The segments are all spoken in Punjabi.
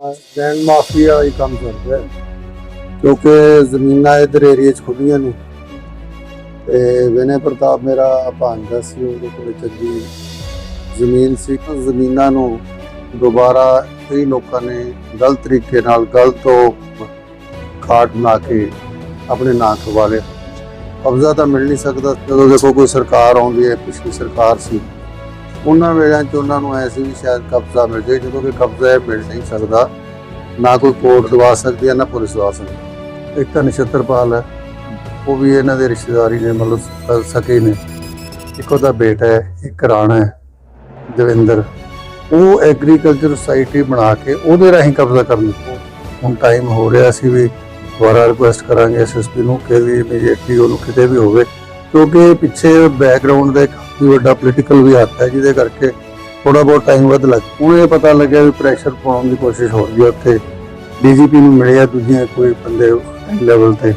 ਲੈਂਡ ਮਾਫੀਆ ਹੀ ਕੰਮ ਕਰਦਾ ਕਿਉਂਕਿ ਜ਼ਮੀਨਾਂ ਇਧਰ ਏਰੀਆ 'ਚ ਖੁੱਲੀਆਂ ਨੇ। ਤੇ ਵਿਨੇ ਪ੍ਰਤਾਪ ਮੇਰਾ ਭਾਂਜਾ ਸੀ, ਉਹਦੇ ਕੋਲ ਚੰਗੀ ਜ਼ਮੀਨ ਸੀ, ਤਾਂ ਜ਼ਮੀਨਾਂ ਨੂੰ ਦੁਬਾਰਾ ਕਈ ਲੋਕਾਂ ਨੇ ਗਲਤ ਤਰੀਕੇ ਨਾਲ ਗਲਤ ਉਹ ਖਾਟ ਬਣਾ ਕੇ ਆਪਣੇ ਨਾਂ ਖਵਾ ਲਿਆ। ਕਬਜ਼ਾ ਤਾਂ ਮਿਲ ਨਹੀਂ ਸਕਦਾ। ਜਦੋਂ ਦੇਖੋ ਕੋਈ ਸਰਕਾਰ ਆਉਂਦੀ ਹੈ, ਪਿਛਲੀ ਸਰਕਾਰ ਸੀ। ਉਹਨਾਂ ਵੇਲਿਆਂ 'ਚ ਉਹਨਾਂ ਨੂੰ ਐਸੀ ਵੀ ਸ਼ਾਇਦ ਕਬਜ਼ਾ ਮਿਲ ਜਾਏ, ਜਦੋਂ ਕਿ ਕਬਜ਼ਾ ਇਹ ਮਿਲ ਨਹੀਂ ਸਕਦਾ। ਨਾ ਕੋਈ ਕੋਰਟ ਦਵਾ ਸਕਦੀ ਹੈ, ਨਾ ਪੁਲਿਸ ਦਵਾ ਸਕਦੀ। ਇੱਕ ਤਾਂ ਨਛੱਤਰਪਾਲ ਹੈ। ਉਹ ਵੀ ਇਹਨਾਂ ਦੇ ਰਿਸ਼ਤੇਦਾਰੀ ਨੇ, ਮਤਲਬ ਸ- ਸਕੇ ਨੇ। ਇੱਕ ਉਹਦਾ ਬੇਟਾ ਹੈ, ਇੱਕ ਰਾਣਾ ਹੈ, ਦਵਿੰਦਰ। ਉਹ ਐਗਰੀਕਲਚਰ ਸੁਸਾਇਟੀ ਬਣਾ ਕੇ ਉਹਦੇ ਰਾਹੀਂ ਕਬਜ਼ਾ ਕਰਨ। ਹੁਣ ਟਾਈਮ ਹੋ ਰਿਹਾ ਸੀ ਵੀ ਦੁਬਾਰਾ ਰਿਕੁਐਸਟ ਕਰਾਂਗੇ ਐਸਐਸਪੀ ਨੂੰ ਕਿ ਵੀ ਇਮੀਡੀਏਟਲੀ ਉਹਨੂੰ ਕਿਤੇ ਵੀ ਹੋਵੇ। ਕਿਉਂਕਿ ਪਿੱਛੇ ਬੈਕਗ੍ਰਾਉਂਡ ਦਾ ਇੱਕ ਕਾਫੀ ਵੱਡਾ ਪੋਲੀਟੀਕਲ ਵੀ ਹੱਥ ਹੈ, ਜਿਹਦੇ ਕਰਕੇ ਥੋੜਾ ਬਹੁਤ ਟਾਈਮ ਵੱਧ ਲੱਗ ਹੁਣ ਇਹ ਪਤਾ ਲੱਗਿਆ ਵੀ ਪ੍ਰੈਸ਼ਰ ਪਾਉਣ ਦੀ ਕੋਸ਼ਿਸ਼ ਹੋ ਰਹੀ ਹੈ ਉੱਥੇ। ਡੀਜੀਪੀ ਨੂੰ ਮਿਲਿਆ ਦੂਜੀਆਂ ਕੋਈ ਬੰਦੇ ਲੈਵਲ ਤੇ।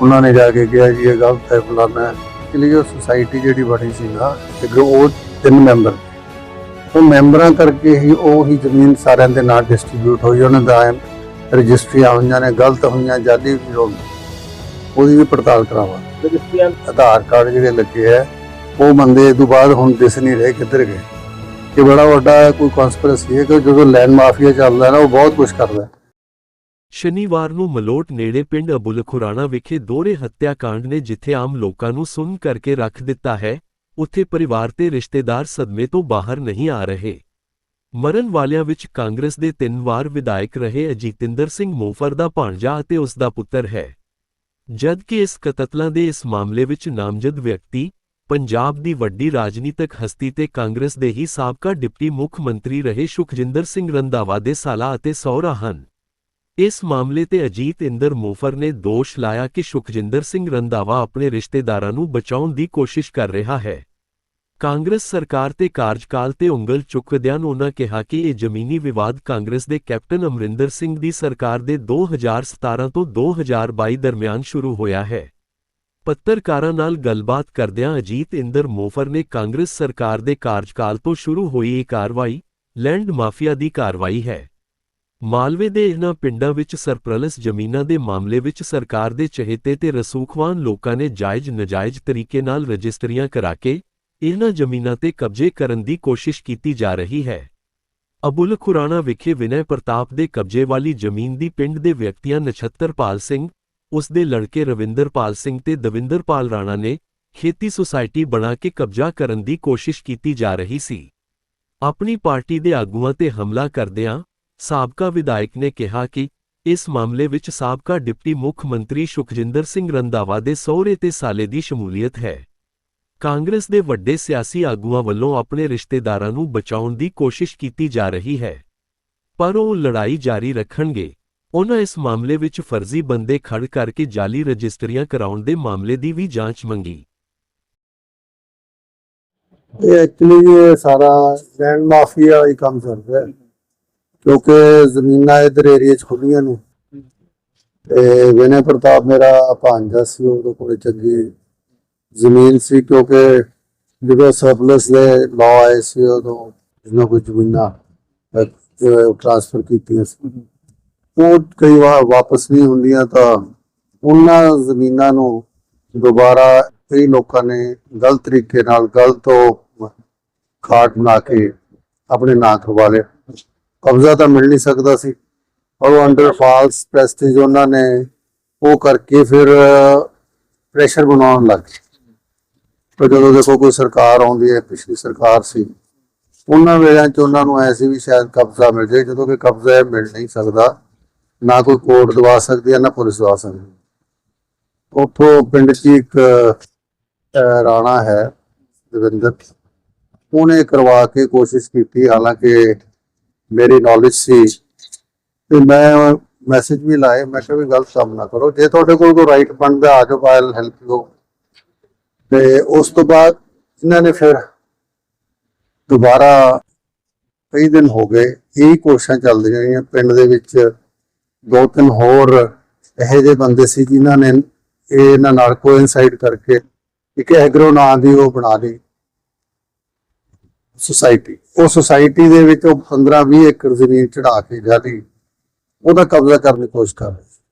ਉਹਨਾਂ ਨੇ ਜਾ ਕੇ ਕਿਹਾ ਜੀ, ਇਹ ਗਲਤ ਹੈ ਫਲਾਣਾ ਹੈ। ਉਹ ਸੁਸਾਇਟੀ ਜਿਹੜੀ ਬਣੀ ਸੀ ਨਾ ਤੇ ਉਹ ਤਿੰਨ ਮੈਂਬਰ ਉਹ ਮੈਂਬਰਾਂ ਕਰਕੇ ਹੀ ਉਹ ਹੀ ਜ਼ਮੀਨ ਸਾਰਿਆਂ ਦੇ ਨਾਲ ਡਿਸਟ੍ਰੀਬਿਊਟ ਹੋਈ, ਉਹਨਾਂ ਦਾ ਰਜਿਸਟਰੀਆਂ ਹੋਈਆਂ ਨੇ, ਗਲਤ ਹੋਈਆਂ, ਜਾਲੀ ਵੀ ਹੋ ਉਹਦੀ ਵੀ ਪੜਤਾਲ ਕਰਾਵਾ ਰਜਿਸਟਰੀਆਂ ਆਧਾਰ ਕਾਰਡ ਜਿਹੜੇ ਲੱਗੇ ਹੈ ਉਹ ਬੰਦੇ ਇਹ ਤੋਂ ਬਾਅਦ ਹੁਣ ਦਿਸ ਨਹੀਂ ਰਹੇ ਕਿੱਧਰ ਗਏ। ਇਹ ਬੜਾ ਵੱਡਾ ਕੋਈ ਕਨਸਪੀਰੇਸੀ ਹੈ ਕਿ ਜਦੋਂ ਲੈਂਡ ਮਾਫੀਆ ਚੱਲਦਾ ਹੈ ਨਾ ਉਹ ਬਹੁਤ ਕੁਝ ਕਰਦਾ ਹੈ। ਸ਼ਨੀਵਾਰ ਨੂੰ ਮਲੋਟ ਨੇੜੇ ਪਿੰਡ ਅਬੁਲ ਖੁਰਾਣਾ ਵਿਖੇ ਦੋਹਰੇ ਹੱਤਿਆਕਾਂਡ ਨੇ ਜਿੱਥੇ ਆਮ ਲੋਕਾਂ ਨੂੰ ਸੁੰਨ ਕਰਕੇ ਰੱਖ ਦਿੱਤਾ ਹੈ ਉੱਥੇ ਪਰਿਵਾਰ ਤੇ ਰਿਸ਼ਤੇਦਾਰ ਸਦਮੇ ਤੋਂ ਬਾਹਰ ਨਹੀਂ ਆ ਰਹੇ। ਮਰਨ ਵਾਲਿਆਂ ਵਿੱਚ ਕਾਂਗਰਸ ਦੇ ਤਿੰਨ ਵਾਰ ਵਿਧਾਇਕ ਰਹੇ ਅਜੀਤਿੰਦਰ ਸਿੰਘ ਮੋਫਰ ਦਾ ਭਾਣਜਾ ਅਤੇ ਉਸ ਦਾ ਪੁੱਤਰ ਹੈ। ਜਦਕਿ ਇਸ ਕਤਤਲਾਂ ਦੇ ਇਸ ਮਾਮਲੇ ਵਿੱਚ ਨਾਮਜ਼ਦ ਵਿਅਕਤੀ ਪੰਜਾਬ ਦੀ ਵੱਡੀ ਰਾਜਨੀਤਿਕ ਹਸਤੀ ਤੇ ਕਾਂਗਰਸ ਦੇ ਹੀ ਸਾਬਕਾ ਡਿਪਟੀ ਮੁੱਖ ਮੰਤਰੀ ਰਹੇ ਸੁਖਜਿੰਦਰ ਸਿੰਘ ਰੰਧਾਵਾ ਦੇ ਸਾਲਾ ਅਤੇ ਸਹੁਰਾ ਹਨ। ਇਸ ਮਾਮਲੇ ਤੇ ਅਜੀਤ ਇੰਦਰ ਮੋਫਰ ਨੇ ਦੋਸ਼ ਲਾਇਆ ਕਿ ਸੁਖਜਿੰਦਰ ਸਿੰਘ ਰੰਧਾਵਾ ਆਪਣੇ ਰਿਸ਼ਤੇਦਾਰਾਂ ਨੂੰ ਬਚਾਉਣ ਦੀ ਕੋਸ਼ਿਸ਼ ਕਰ ਰਿਹਾ ਹੈ। ਕਾਂਗਰਸ ਸਰਕਾਰ ਤੇ ਕਾਰਜਕਾਲ ਤੇ ਉਂਗਲ ਚੁੱਕਦਿਆਂ ਉਨ੍ਹਾਂ ਕਿਹਾ ਕਿ ਇਹ ਜ਼ਮੀਨੀ ਵਿਵਾਦ ਕਾਂਗਰਸ ਦੇ ਕੈਪਟਨ ਅਮਰਿੰਦਰ ਸਿੰਘ ਦੀ ਸਰਕਾਰ ਦੇ 2017 ਤੋਂ 2022 ਦਰਮਿਆਨ ਸ਼ੁਰੂ ਹੋਇਆ ਹੈ। ਪੱਤਰਕਾਰਾਂ ਨਾਲ ਗੱਲਬਾਤ ਕਰਦਿਆਂ ਅਜੀਤ ਇੰਦਰ ਮੋਫਰ ਨੇ ਕਾਂਗਰਸ ਸਰਕਾਰ ਦੇ ਕਾਰਜਕਾਲ ਤੋਂ ਸ਼ੁਰੂ ਹੋਈ ਇਹ ਕਾਰਵਾਈ ਲੈਂਡ ਮਾਫੀਆ ਦੀ ਕਾਰਵਾਈ ਹੈ। ਮਾਲਵੇ ਦੇ ਇਹਨਾਂ ਪਿੰਡਾਂ ਵਿੱਚ ਸਰਪ੍ਰਲਸ ਜ਼ਮੀਨਾਂ ਦੇ ਮਾਮਲੇ ਵਿੱਚ ਸਰਕਾਰ ਦੇ ਚਹੇਤੇ ਤੇ ਰਸੂਖਵਾਨ ਲੋਕਾਂ ਨੇ ਜਾਇਜ਼ ਨਜਾਇਜ਼ ਤਰੀਕੇ ਨਾਲ ਰਜਿਸਟਰੀਆਂ ਕਰਾ ਕੇ ਇਹਨਾਂ ਜ਼ਮੀਨਾਂ ਤੇ ਕਬਜ਼ੇ ਕਰਨ ਦੀ ਕੋਸ਼ਿਸ਼ ਕੀਤੀ ਜਾ ਰਹੀ ਹੈ। ਅਬੁਲ ਖੁਰਾਣਾ ਵਿਖੇ ਵਿਨੈ ਪ੍ਰਤਾਪ ਦੇ ਕਬਜ਼ੇ ਵਾਲੀ ਜ਼ਮੀਨ ਦੀ ਪਿੰਡ ਦੇ ਵਿਅਕਤੀਆਂ ਨਛੱਤਰਪਾਲ ਸਿੰਘ, ਉਸ ਦੇ ਲੜਕੇ ਰਵਿੰਦਰਪਾਲ ਸਿੰਘ ਤੇ ਦਵਿੰਦਰਪਾਲ ਰਾਣਾ ਨੇ ਖੇਤੀ ਸੁਸਾਇਟੀ ਬਣਾ ਕੇ ਕਬਜ਼ਾ ਕਰਨ ਦੀ ਕੋਸ਼ਿਸ਼ ਕੀਤੀ ਜਾ ਰਹੀ ਸੀ। ਆਪਣੀ ਪਾਰਟੀ ਦੇ ਆਗੂਆਂ ਤੇ ਹਮਲਾ ਕਰਦਿਆਂ ਸਾਬਕਾ ਵਿਧਾਇਕ ਨੇ ਕਿਹਾ ਕਿ ਇਸ ਮਾਮਲੇ ਵਿੱਚ ਸਾਬਕਾ ਡਿਪਟੀ ਮੁੱਖ ਮੰਤਰੀ ਸੁਖਜਿੰਦਰ ਸਿੰਘ ਰੰਧਾਵਾ ਦੇ ਸਹੁਰੇ ਤੇ ਸਾਲੇ ਦੀ ਸ਼ਮੂਲੀਅਤ ਹੈ। ਕਾਂਗਰਸ ਦੇ ਵੱਡੇ ਸਿਆਸੀ ਆਗੂਆਂ ਵੱਲੋਂ ਆਪਣੇ ਰਿਸ਼ਤੇਦਾਰਾਂ ਨੂੰ ਬਚਾਉਣ ਦੀ ਕੋਸ਼ਿਸ਼ ਕੀਤੀ ਜਾ ਰਹੀ ਹੈ। ਪਰ ਉਹ ਲੜਾਈ ਜਾਰੀ ਰੱਖਣਗੇ। ਉਨ੍ਹਾਂ ਇਸ ਮਾਮਲੇ ਵਿੱਚ ਫਰਜ਼ੀ ਬੰਦੇ ਖੜ ਕਰਕੇ ਜਾਲੀ ਰਜਿਸਟਰੀਆਂ ਕਰਾਉਣ ਦੇ ਮਾਮਲੇ ਦੀ ਵੀ ਜਾਂਚ ਮੰਗੀ। ਇਹ ਐਕਚੁਅਲੀ ਇਹ ਸਾਰਾ ਲੈਂਡ ਮਾਫੀਆ ਹੀ ਕੰਮ ਚੱਲ ਰਿਹਾ ਹੈ। ਕਿਉਂਕਿ ਜ਼ਮੀਨਾਂ ਇਧਰ ਏਰੀਆ 'ਚ ਖੁੱਲੀਆਂ ਨੇ। ਤੇ ਵਿਨੇ ਪ੍ਰਤਾਪ ਮੇਰਾ ਭਾਂਜਾ ਸੀ, ਉਹਦੇ ਕੋਲ ਚੰਗੀ ਜ਼ਮੀਨ ਸੀ ਕਿਉਂਕਿ ਜਦੋਂ ਸਰਪਲਸ ਦੇ ਲਾਅ ਆਏ ਸੀ ਉਦੋਂ ਜਿਹਨਾਂ ਕੋਈ ਜ਼ਮੀਨਾਂ ਟ੍ਰਾਂਸਫਰ ਕੀਤੀਆਂ ਸੀ। ਉਹ ਕਈ ਵਾਰ ਵਾਪਸ ਨਹੀਂ ਹੁੰਦੀਆਂ ਤਾਂ ਉਹਨਾਂ ਜ਼ਮੀਨਾਂ ਨੂੰ ਦੁਬਾਰਾ ਕਈ ਲੋਕਾਂ ਨੇ ਗਲਤ ਤਰੀਕੇ ਨਾਲ ਗਲਤ ਉਹ ਖਾਟ ਬਣਾ ਕੇ ਆਪਣੇ ਨਾਂ ਕਰਵਾ ਲਿਆ। ਕਬਜ਼ਾ ਤਾਂ ਮਿਲ ਨਹੀਂ ਸਕਦਾ ਸੀ। ਔਰ ਉਹ ਅੰਡਰ ਫਾਲਸ ਪ੍ਰੈਸਟੀਜ ਉਹਨਾਂ ਨੇ ਉਹ ਕਰਕੇ ਫਿਰ ਪ੍ਰੈਸ਼ਰ ਬਣਾਉਣ ਲੱਗ ਗਏ। ਤੇ ਜਦੋਂ ਦੇਖੋ ਕੋਈ ਸਰਕਾਰ ਆਉਂਦੀ ਹੈ, ਪਿਛਲੀ ਸਰਕਾਰ ਸੀ, ਉਹਨਾਂ ਵੇਲਿਆਂ 'ਚ ਉਹਨਾਂ ਨੂੰ ਐਸੀ ਵੀ ਸ਼ਾਇਦ ਕਬਜ਼ਾ ਮਿਲ ਜਾਏ, ਜਦੋਂ ਕਿ ਕਬਜ਼ਾ ਇਹ ਮਿਲ ਨਹੀਂ ਸਕਦਾ, ਨਾ ਕੋਈ ਕੋਰਟ ਦਵਾ ਸਕਦੀ ਹੈ, ਨਾ ਪੁਲਿਸ ਦਵਾ ਸਕਦੀ ਉੱਥੋਂ ਪਿੰਡ 'ਚ ਹੀ ਇੱਕ ਰਾਣਾ ਹੈ, ਦਵਿੰਦਰ, ਉਹਨੇ ਕਰਵਾ ਕੇ ਕੋਸ਼ਿਸ਼ ਕੀਤੀ, ਹਾਲਾਂਕਿ ਮੇਰੀ ਨੌਲੇਜ ਸੀ, ਤੇ ਮੈਂ ਮੈਸੇਜ ਵੀ ਲਾਏ, ਮੈਂ ਕਿਹਾ ਵੀ ਗਲਤ ਕੰਮ ਨਾ ਕਰੋ, ਜੇ ਤੁਹਾਡੇ ਕੋਲ ਕੋਈ ਰਾਈਟ ਬਣਦਾ, ਆ ਜਾਓ ਆਈ ਹੈਲਪ ਯੂ ਤੇ ਉਸ ਤੋਂ ਬਾਅਦ ਇਹਨਾਂ ਨੇ ਫਿਰ ਦੁਬਾਰਾ ਕਈ ਦਿਨ ਹੋ ਗਏ, ਇਹੀ ਕੋਸ਼ਿਸ਼ਾਂ ਚੱਲਦੀਆਂ ਰਹੀਆਂ। ਪਿੰਡ ਦੇ ਵਿੱਚ ਦੋ ਤਿੰਨ ਹੋਰ ਇਹੋ ਜਿਹੇ ਬੰਦੇ ਸੀ ਜਿਨ੍ਹਾਂ ਨੇ ਇਹਨਾਂ ਨਾਲ ਕੋਇਨਸਾਈਡ ਕਰਕੇ ਇੱਕ ਐਗਰੋ ਨਾਂ ਦੀ ਉਹ ਬਣਾ ਲਈ। ਸੁਸਾਇਟੀ ਉਹ ਸੁਸਾਇਟੀ ਦੇ ਵਿੱਚ ਉਹ 15 20 ਏਕੜ ਜ਼ਮੀਨ ਚੜਾ ਕੇ ਜਾਲੀ ਉਹਦਾ ਕਬਜ਼ਾ ਕਰਨ ਦੀ ਕੋਸ਼ਿਸ਼ ਕਰ ਰਹੇ ਸੀ।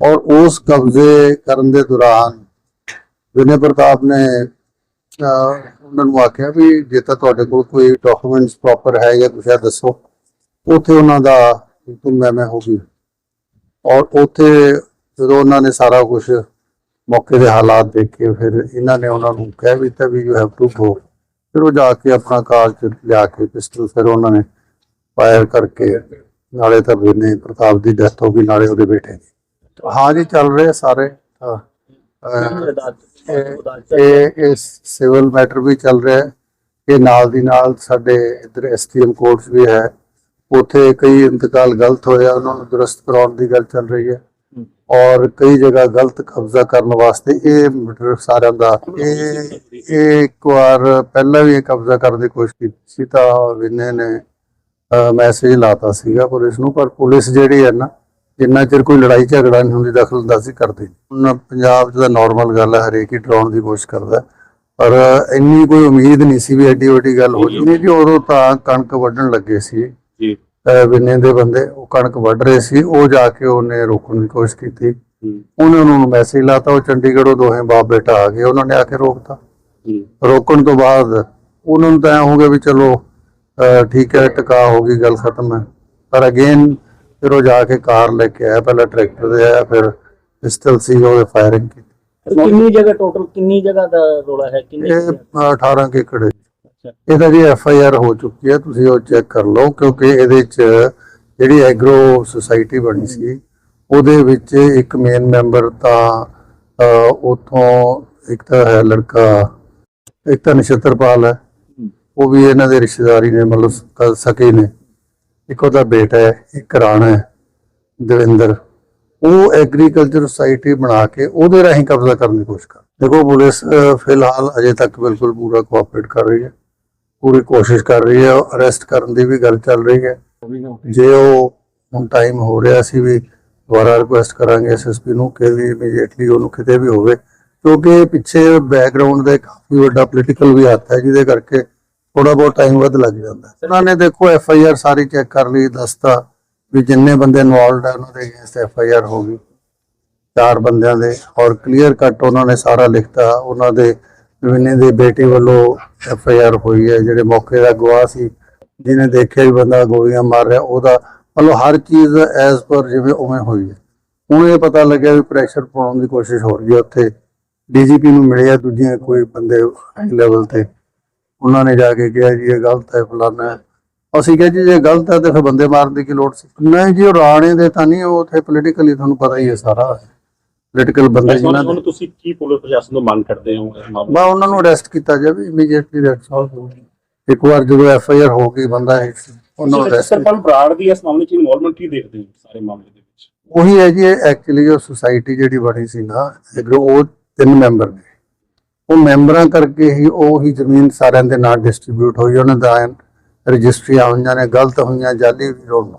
ਔਰ ਉਸ ਕਬਜ਼ੇ ਕਰਨ ਦੇ ਦੌਰਾਨ ਵਿਨੇ ਪ੍ਰਤਾਪ ਨੇ ਉਹਨਾਂ ਨੂੰ ਆਖਿਆ ਵੀ ਜੇ ਤਾਂ ਤੁਹਾਡੇ ਕੋਲ ਕੋਈ ਡਾਕੂਮੈਂਟਸ ਪ੍ਰੋਪਰ ਹੈ ਜਾਂ ਕੁਛ ਦੱਸੋ। ਉੱਥੇ ਉਹਨਾਂ ਦਾ ਤੁਮ ਮੈਂ ਮੈਂ ਹੋ ਗਈ ਔਰ ਉੱਥੇ ਜਦੋਂ ਉਹਨਾਂ ਨੇ ਸਾਰਾ ਕੁਝ ਮੌਕੇ ਦੇ ਹਾਲਾਤ ਦੇਖ ਕੇ ਫਿਰ ਇਹਨਾਂ ਨੇ ਉਹਨਾਂ ਨੂੰ ਕਹਿ ਵੀ ਦਿੱਤਾ ਵੀ ਯੂ ਹੈਵ ਟੂ ਗੋ ਫਿਰ ਉਹ ਜਾ ਕੇ ਆਪਣਾ ਕਾਰ ਚ ਲਿਆ ਕੇ ਪਿਸਟਲ ਫਿਰ ਉਹਨਾਂ ਨੇ ਫਾਇਰ ਕਰਕੇ, ਨਾਲੇ ਤਾਂ ਵਿਨੇ ਪ੍ਰਤਾਪ ਦੀ ਡੈਥ ਹੋ ਗਈ, ਨਾਲੇ ਉਹਦੇ ਬੇਟੇ ਦੀ। ਹਾਂ ਜੀ, ਚੱਲ ਰਹੇ ਆ ਸਾਰੇ। ਇਹ- ਇਹ ਸਿਵਲ ਮੈਟਰ ਵੀ ਚੱਲ ਰਿਹਾ ਹੈ। ਇਹ ਨਾਲ ਦੀ ਨਾਲ ਸਾਡੇ ਇਧਰ ਐਸਟੀਐਮ ਕੋਰਟਸ ਵੀ ਹੈ। ਉਥੇ ਕਈ ਇੰਤਕਾਲ ਗਲਤ ਹੋਇਆ ਉਹਨਾਂ ਨੂੰ ਦੁਰਸਤ ਕਰਾਉਣ ਦੀ ਗੱਲ ਚੱਲ ਰਹੀ ਹੈ। ਔਰ ਕਈ ਜਗ੍ਹਾ ਗਲਤ ਕਬਜ਼ਾ ਕਰਨ ਵਾਸਤੇ ਇਹ ਮੈਟਰ ਸਾਰਿਆਂ ਦਾ ਇਹ ਇਹ ਇੱਕ ਵਾਰ ਪਹਿਲਾਂ ਵੀ ਇਹ ਕਬਜ਼ਾ ਕਰਨ ਦੀ ਕੋਸ਼ਿਸ਼ ਕੀਤੀ ਸੀ ਤਾਂ ਵਿਨੇ ਨੇ ਮੈਸੇਜ ਲਾਤਾ ਸੀਗਾ ਪੁਲਿਸ ਨੂੰ ਪਰ ਪੁਲਿਸ ਜਿਹੜੀ ਹੈ ਨਾ ਜਿੰਨਾ ਚਿਰ ਕੋਈ ਲੜਾਈ ਝਗੜਾ ਨਹੀਂ ਹੁੰਦੀ ਦਖਲਅੰਦਾਜ਼ੀ ਕਰਦੀ ਨਹੀਂ। ਹੁਣ ਪੰਜਾਬ 'ਚ ਤਾਂ ਨਾਰਮਲ ਗੱਲ ਹੈ ਹਰੇਕ ਹੀ ਡਰਾਉਣ ਦੀ ਕੋਸ਼ਿਸ਼ ਕਰਦਾ। ਪਰ ਇੰਨੀ ਕੋਈ ਉਮੀਦ ਨਹੀਂ ਸੀ ਵੀ ਐਡੀ ਵੱਡੀ ਗੱਲ ਹੋ ਜੂਗੀ ਕਿ ਉਦੋਂ ਤਾਂ ਕਣਕ ਵੱਢਣ ਲੱਗੇ ਸੀ। ਜੀ। ਵਿਨੇ ਦੇ ਬੰਦੇ ਉਹ ਕਣਕ ਵੱਢ ਰਹੇ ਸੀ ਉਹ ਜਾ ਕੇ ਉਹਨੇ ਰੋਕਣ ਦੀ ਕੋਸ਼ਿਸ਼ ਕੀਤੀ। ਉਹਨੇ ਉਹਨਾਂ ਨੂੰ ਮੈਸੇਜ ਲਾਤਾ ਉਹ ਚੰਡੀਗੜ੍ਹੋਂ ਦੋਹੇ ਬਾਪ ਬੇਟਾ ਆ ਗਏ ਉਹਨਾਂ ਨੇ ਆ ਕੇ ਰੋਕਤਾ। ਰੋਕਣ ਤੋਂ ਬਾਅਦ ਉਹਨਾਂ ਨੂੰ ਤਾਂ ਹੋ ਗਿਆ ਵੀ ਚਲੋ ਠੀਕ ਹੈ ਟਿਕਾ ਹੋ ਗਈ ਗੱਲ ਖਤਮ ਹੈ। ਪਰ ਅਗੇਨ ਫਿਰ ਉਹ ਜਾ ਕੇ ਕਾਰ ਲੈ ਕੇ ਆਇਆ ਪਹਿਲਾਂ ਟਰੈਕਟਰ ਤੇ ਆਇਆ ਫਿਰ ਪਿਸਟਲ ਸੀ ਉਹਦੇ ਫਾਇਰਿੰਗ ਕੀਤੀ। ਕਿੰਨੀ ਜਗ੍ਹਾ ਟੋਟਲ ਕਿੰਨੀ ਜਗ੍ਹਾ ਦਾ ਰੋਲਾ ਹੈ? ਕਿੰਨੀ ਇਹ ਅਹ 18 ਕੁ ਏਕੜ ਹੈ। ਇਹਦਾ ਜੀ ਐਫ ਆਈ ਆਰ ਹੋ ਚੁੱਕੀ ਹੈ ਤੁਸੀਂ ਉਹ ਚੈੱਕ ਕਰ ਲਓ ਕਿਉਂਕਿ ਇਹਦੇ ਚ ਜਿਹੜੀ ਐਗਰੋ ਸੁਸਾਇਟੀ ਬਣੀ ਸੀ ਉਹਦੇ ਵਿੱਚ ਇੱਕ ਮੇਨ ਮੈਂਬਰ ਤਾਂ ਅਹ, ਉੱਥੋਂ ਇੱਕ ਤਾਂ ਹੈ ਲੜਕਾ ਇੱਕ ਤਾਂ ਨਛੱਤਰਪਾਲ ਹੈ। ਉਹ ਵੀ ਇਹਨਾਂ ਦੇ ਰਿਸ਼ਤੇਦਾਰੀ ਨੇ ਮਤਲਬ ਸ- ਸਕੇ ਨੇ। ਇੱਕ ਉਹਦਾ ਬੇਟਾ ਹੈ, ਇੱਕ ਰਾਣਾ ਹੈ, ਦਵਿੰਦਰ। ਉਹ ਐਗਰੀਕਲਚਰ ਸੁਸਾਇਟੀ ਬਣਾ ਕੇ ਉਹਦੇ ਰਾਹੀਂ ਕਬਜ਼ਾ ਕਰਨ ਦੀ ਕੋਸ਼ਿਸ਼ ਕਰ ਦੇਖੋ, ਪੁਲਿਸ ਫਿਲਹਾਲ ਅਜੇ ਤੱਕ ਬਿਲਕੁਲ ਪੂਰਾ ਕੋਆਪਰੇਟ ਕਰ ਰਹੀ ਹੈ। ਪੂਰੀ ਕੋਸ਼ਿਸ਼ ਕਰ ਰਹੀ ਹੈ ਅਰੈਸਟ ਕਰਨ ਦੀ ਵੀ ਗੱਲ ਚੱਲ ਰਹੀ ਹੈ। ਜੇ ਉਹ ਹੁਣ ਟਾਈਮ ਹੋ ਰਿਹਾ ਸੀ ਵੀ ਦੁਬਾਰਾ ਰਿਕੁਐਸਟ ਕਰਾਂਗੇ ਐਸਐਸਪੀ ਨੂੰ ਕਿ ਵੀ ਇਮੀਡੀਏਟਲੀ ਉਹਨੂੰ ਕਿਤੇ ਵੀ ਹੋਵੇ। ਕਿਉਂਕਿ ਪਿੱਛੇ ਬੈਕਗ੍ਰਾਉਂਡ ਦਾ ਕਾਫੀ ਵੱਡਾ ਪੋਲੀਟੀਕਲ ਵੀ ਹੱਥ ਹੈ, ਜਿਹਦੇ ਕਰਕੇ ਥੋੜਾ ਬਹੁਤ ਟਾਈਮ ਵੱਧ ਲੱਗ ਜਾਂਦਾ। ਉਹਨਾਂ ਨੇ ਦੇਖੋ ਐਫ ਆਈ ਆਰ ਸਾਰੀ ਚੈੱਕ ਕਰ ਲਈ, ਦੱਸਤਾ ਵੀ ਜਿੰਨੇ ਬੰਦੇ ਇਨਵੋਲਡ ਹੈ ਉਹਨਾਂ ਦੇ ਅਗੇਂਸਟ ਐਫ ਆਈ ਆਰ ਹੋ ਗਈ। ਚਾਰ ਬੰਦਿਆਂ ਦੇ, ਔਰ ਕਲੀਅਰ ਕੱਟ ਉਹਨਾਂ ਨੇ ਸਾਰਾ ਲਿਖਤਾ। ਉਹਨਾਂ ਦੇ ਵਿਨੇ ਦੇ ਬੇਟੀ ਵੱਲੋਂ ਐਫ ਆਈ ਆਰ ਹੋਈ ਹੈ, ਜਿਹੜੇ ਮੌਕੇ ਦਾ ਗਵਾਹ ਸੀ, ਜਿਹਨੇ ਦੇਖਿਆ ਵੀ ਬੰਦਾ ਗੋਲੀਆਂ ਮਾਰ ਰਿਹਾ, ਉਹਦਾ ਮਤਲਬ ਹਰ ਚੀਜ਼ ਐਜ਼ ਪਰ ਜਿਵੇਂ ਉਵੇਂ ਹੋਈ ਹੈ। ਹੁਣ ਇਹ ਪਤਾ ਲੱਗਿਆ ਵੀ ਪ੍ਰੈਸ਼ਰ ਪਾਉਣ ਦੀ ਕੋਸ਼ਿਸ਼ ਹੋ ਰਹੀ ਹੈ ਉੱਥੇ। ਡੀਜੀਪੀ ਨੂੰ ਮਿਲਿਆ ਦੂਜੀਆਂ ਕੋਈ ਬੰਦੇ ਹਾਈ ਲੈਵਲ ਤੇ। ਉਹਨਾਂ ਨੇ ਜਾ ਕੇ ਕਿਹਾ ਜੀ ਇਹ ਗਲਤ ਹੈ ਫਲਾਣਾ ਹੈ। ਅਸੀਂ ਕਿਹਾ ਜੀ ਜੇ ਗਲਤ ਹੈ ਤਾਂ ਫਿਰ ਬੰਦੇ ਮਾਰਨ ਦੀ ਕੀ ਲੋੜ ਸੀ? ਨਹੀਂ ਜੀ ਉਹ ਰਾਣੇ ਦੇ ਤਾਂ ਨਹੀਂ ਉਹ ਉੱਥੇ ਪੋਲੀਟੀਕਲੀ ਤੁਹਾਨੂੰ ਪਤਾ ਹੀ ਹੈ ਸਾਰਾ। ਪੋਲੀਟੀਕਲ ਬੰਦੇ ਜਿਨ੍ਹਾਂ ਦੇ ਤੁਸੀਂ ਕੀ ਪੁਲਿਸ ਪ੍ਰਸ਼ਾਸਨ ਤੋਂ ਮੰਗ ਕਰਦੇ ਹੋ ਮੈਂ ਉਹਨਾਂ ਨੂੰ ਅਰੈਸਟ ਕੀਤਾ ਜਾਵੇ ਇਮੀਡੀਏਟਲੀ ਦੈਟਸ ਆਲ ਇੱਕ ਵਾਰ ਜਦੋਂ ਐਫ ਆਈ ਆਰ ਹੋ ਗਈ ਬੰਦਾ ਉਹਨਾਂ ਨੂੰ ਅਰੈਸਟ ਸਰਪੰਚ ਬਰਾੜ ਦੀ ਇਸ ਮਾਮਲੇ 'ਚ ਇਨਵੋਲਵਮੈਂਟ ਕੀ ਦੇਖਦੇ ਹੋ ਸਾਰੇ ਮਾਮਲੇ ਦੇ ਵਿੱਚ? ਉਹੀ ਹੈ ਜੀ ਐਕਚੁਅਲੀ ਜੋ ਸੁਸਾਇਟੀ ਜਿਹੜੀ ਬਣੀ ਸੀ ਨਾ ਉਹ ਤਿੰਨ ਮੈਂਬਰ ਨੇ। ਉਹ ਮੈਂਬਰਾਂ ਕਰਕੇ ਹੀ ਉਹ ਹੀ ਜ਼ਮੀਨ ਸਾਰਿਆਂ ਦੇ ਨਾਲ ਡਿਸਟ੍ਰੀਬਿਊਟ ਹੋਈ ਉਹਨਾਂ ਦਾ ਰਜਿਸਟਰੀਆਂ ਹੋਈਆਂ ਨੇ ਗਲਤ ਹੋਈਆਂ ਜਾਲੀ ਵੀ ਰੋਣ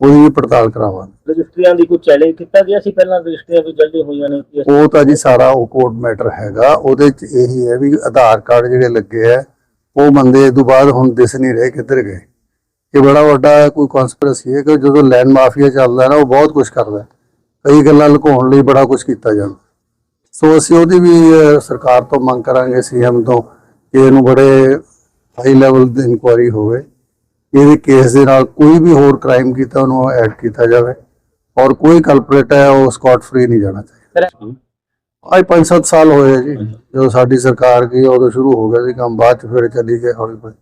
ਉਹਦੀ ਵੀ ਪੜਤਾਲ ਕਰਾਵਾਂਗੇ। ਰਜਿਸਟਰੀਆਂ ਦੀ ਕੋਈ ਚੈਲੰਜ ਕੀਤਾ ਗਿਆ ਸੀ ਪਹਿਲਾਂ ਰਜਿਸਟਰੀਆਂ ਕੋਈ ਜਲਦੀ ਹੋਈਆਂ ਨੇ? ਉਹ ਤਾਂ ਜੀ ਸਾਰਾ ਉਹ ਕੋਡ ਮੈਟਰ ਹੈਗਾ ਉਹਦੇ ਚ ਇਹੀ ਹੈ ਵੀ ਆਧਾਰ ਕਾਰਡ ਜਿਹੜੇ ਲੱਗੇ ਆ ਉਹ ਬੰਦੇ ਤੋਂ ਬਾਅਦ ਹੁਣ ਦਿਸ ਨਹੀਂ ਰਹੇ ਕਿੱਧਰ ਗਏ। ਇਹ ਬੜਾ ਵੱਡਾ ਕੋਈ ਕਨਸਪੀਰੇਸੀ ਹੈ ਕਿ ਜਦੋਂ ਲੈਂਡ ਮਾਫੀਆ ਚੱਲਦਾ ਨਾ ਉਹ ਬਹੁਤ ਕੁਝ ਕਰਦਾ। ਕਈ ਗੱਲਾਂ ਲੁਕਾਉਣ ਲਈ ਬੜਾ ਕੁਝ ਕੀਤਾ ਜਾਂਦਾ। ਸੋ ਅਸੀਂ ਉਹਦੀ ਵੀ ਸਰਕਾਰ ਤੋਂ ਮੰਗ ਕਰਾਂਗੇ ਸੀਐਮ ਤੋਂ ਕਿ ਇਹਨੂੰ ਬੜੇ ਹਾਈ ਲੈਵਲ ਦੀ ਇਨਕੁਆਇਰੀ ਹੋਵੇ ਇਹਦੇ ਕੇਸ ਦੇ ਨਾਲ ਕੋਈ ਵੀ ਹੋਰ ਕ੍ਰਾਈਮ ਕੀਤਾ ਉਹਨੂੰ ਐਡ ਕੀਤਾ ਜਾਵੇ ਔਰ ਕੋਈ ਕਲਪਰੇਟ ਹੈ ਉਹ ਸਕਾਟ ਫ੍ਰੀ ਨਹੀਂ ਜਾਣਾ ਚਾਹੀਦਾ। ਅੱਜ 5-7 ਸਾਲ ਹੋਏ ਜੀ ਜਦੋਂ ਸਾਡੀ ਸਰਕਾਰ ਗਈ ਉਦੋਂ ਸ਼ੁਰੂ ਹੋ ਗਿਆ ਸੀ ਕੰਮ ਬਾਅਦ ਚ ਫਿਰ ਚੱਲੀ ਗਏ ਹੌਲੀ ਹੌਲੀ।